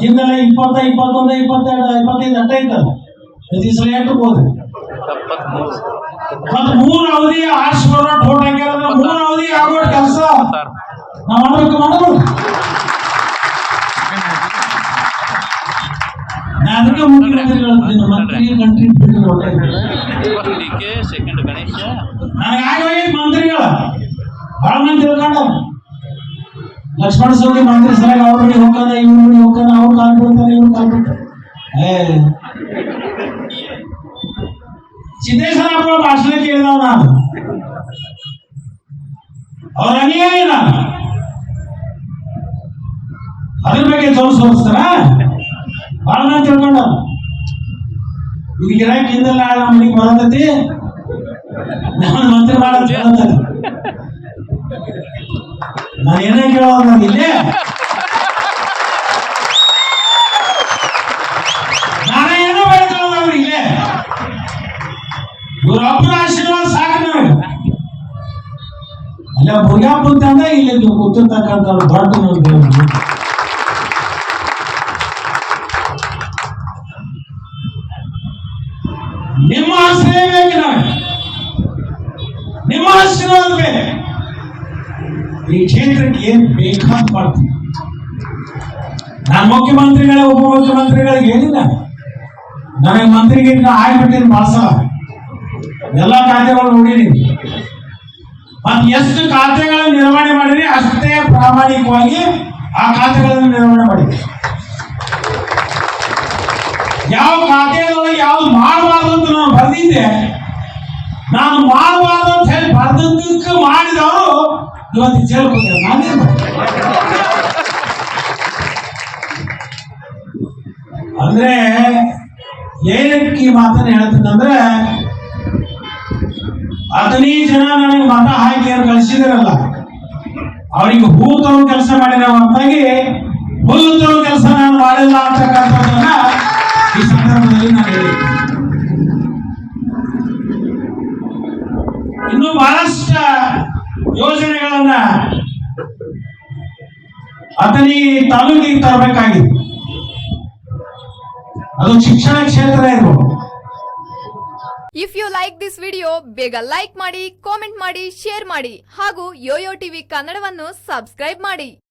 ಹಿಂದೆ ಇಪ್ಪತ್ತ, ಇಪ್ಪತ್ತೊಂದು, ಇಪ್ಪತ್ತೆರಡು, ಇಪ್ಪತ್ತೈದು ಅಟ್ಟ ಇದ್ದಲ್ಲ ಪ್ರತಿ ಸಲ ಎಂಟು ಹೋದ್ರಿ ಮತ್ ಮೂರ್ ಅವಧಿ ಆರ್ಸ್ಕೊಡ ಓಟ್ ಹಾಕ್ಯಾರ ಅವಧಿ ಆಗೋ ಕೆಲಸ. ನಾವು ಮಾಡ್ಬೇಕು ಮಾಡೋದು ನಾ ಅದಕ್ಕೆ ಮುಖ್ಯಮಂತ್ರಿಗಳು ಮಂತ್ರಿ ಕಂಟ್ರಿ ಬಿಟ್ಟು ಲಕ್ಷ್ಮಣ ಸವದಿ ಮಂತ್ರಿ ಸರ ಅವ್ರ ಬಳಿ ಹೋಗ್ತಾನ, ಇವ್ರ ಬಳಿ ಹೋಗ್ತಾನ, ಅವ್ರು ಕಾಲ್ ಬಿಡ್ತಾನೆ ಇವ್ರು ಕಾಲ್ ಬಿಡ್ತಾನೆ ಭಾಷಣ ಕೇಳಿದವ ನಾನು. ಅವ್ರ ಅನಿಯಾಯ ನಾನು ಅದ್ರ ಬಗ್ಗೆ ತೋರಿಸ್ ತೋರಿಸ್ತಾರ ಬಹಳ ಮಂದಿ ತಿಳ್ಕೊಂಡ. ಇದು ಗಿರಾಕಿ ಹಿಂದಲ್ಲ ನಮ್ಮ ಮನೆಗೆ ಬರತೈತಿ. ನಾನು ಮಂತ್ರಿ ಮಾಡೋದು ಏನೇ ಕೇಳೋದು ನಾನು ಏನೋ ಹೇಳ್ಕೊಳ್ಳೋದು ಅವ್ರು ಇಲ್ಲೇ ಇವ್ರ ಅಪ್ಪನ ಆಶೀರ್ವಾದ ಸಾಕು ನಮಗೆ ಅಲ್ಲ ಇಲ್ಲಿ ನೀವು ನಿಮ್ಮ ಆಶ್ರಯ ಬೇಕು ನಿಮ್ಮ ಆಶೀರ್ವಾದ ಬೇಕು ಕ್ಷೇತ್ರಕ್ಕೆ ಏನ್ ಬೇಕಂತ ಮಾಡ್ತೀವಿ. ನಾನು ಮುಖ್ಯಮಂತ್ರಿಗಳೇ ಉಪಮುಖ್ಯಮಂತ್ರಿಗಳಿಗೆ ಹೇಳಿಲ್ಲ ನನಗೆ ಮಂತ್ರಿಗೆ ಆಗ್ಬಿಟ್ಟಿನ ಭಾಷ ಎಲ್ಲ ಖಾತೆಗಳು ನೋಡಿದೀನಿ ಮತ್ತೆ ಎಷ್ಟು ಖಾತೆಗಳನ್ನು ನಿರ್ವಹಣೆ ಮಾಡಿರಿ ಅಷ್ಟೇ ಪ್ರಾಮಾಣಿಕವಾಗಿ ಆ ಖಾತೆಗಳನ್ನು ನಿರ್ವಹಣೆ ಮಾಡಿ ಯಾವ ಖಾತೆಯೊಳಗೆ ಯಾವ್ದು ಮಾಡಬಾರ್ದು ಅಂತ ನಾನು ಬರೆದಿದ್ದೆ, ನಾನು ಮಾಡಬಾರ್ದು ಅಂತ ಹೇಳಿ ಬರ್ದದ್ದಕ್ಕೆ ಮಾಡಿದವರು ಇವತ್ತು ಜೈಲು ಹೋಗ್ತಾರೆ ನಾನೇ ಅಂದ್ರೆ ಏನಕ್ಕೆ ಈ ಮಾತನ್ನ ಹೇಳ್ತೀನಂದ್ರೆ ಹದಿನೈದು ಜನ ನನಗೆ ಮತ ಹಾಕಿ ಏನು ಕಳಿಸಿದಾರಲ್ಲ, ಅವರಿಗೆ ಹೂ ಕೆಲಸ ಮಾಡಿರೋ ಹೊರತಾಗಿ ಹುಲ್ಲು ತರ ಕೆಲಸ ನಾನು ಮಾಡಿಲ್ಲ ಅಂತಕ್ಕಂಥದ್ದನ್ನ ಈ ಸಂದರ್ಭದಲ್ಲಿ ನಾನು ಹೇಳಿ ಇನ್ನು ಬಹಳಷ್ಟು ಯೋಜನೆಗಳನ್ನ ಅತನಿ ತಾಲೂಕಿಗೆ ತರಬೇಕಾಗಿತ್ತು ಅದು ಶಿಕ್ಷಣ ಕ್ಷೇತ್ರ ಇರ್ಬೋದು. If you like this video ಬೇಗ ಲೈಕ್ ಮಾಡಿ ಕಾಮೆಂಟ್ ಮಾಡಿ ಶೇರ್ ಮಾಡಿ ಹಾಗೂ ಯೋಯೋ ಟಿವಿ ಕನ್ನಡವನ್ನು ಸಬ್ಸ್ಕ್ರೈಬ್ ಮಾಡಿ.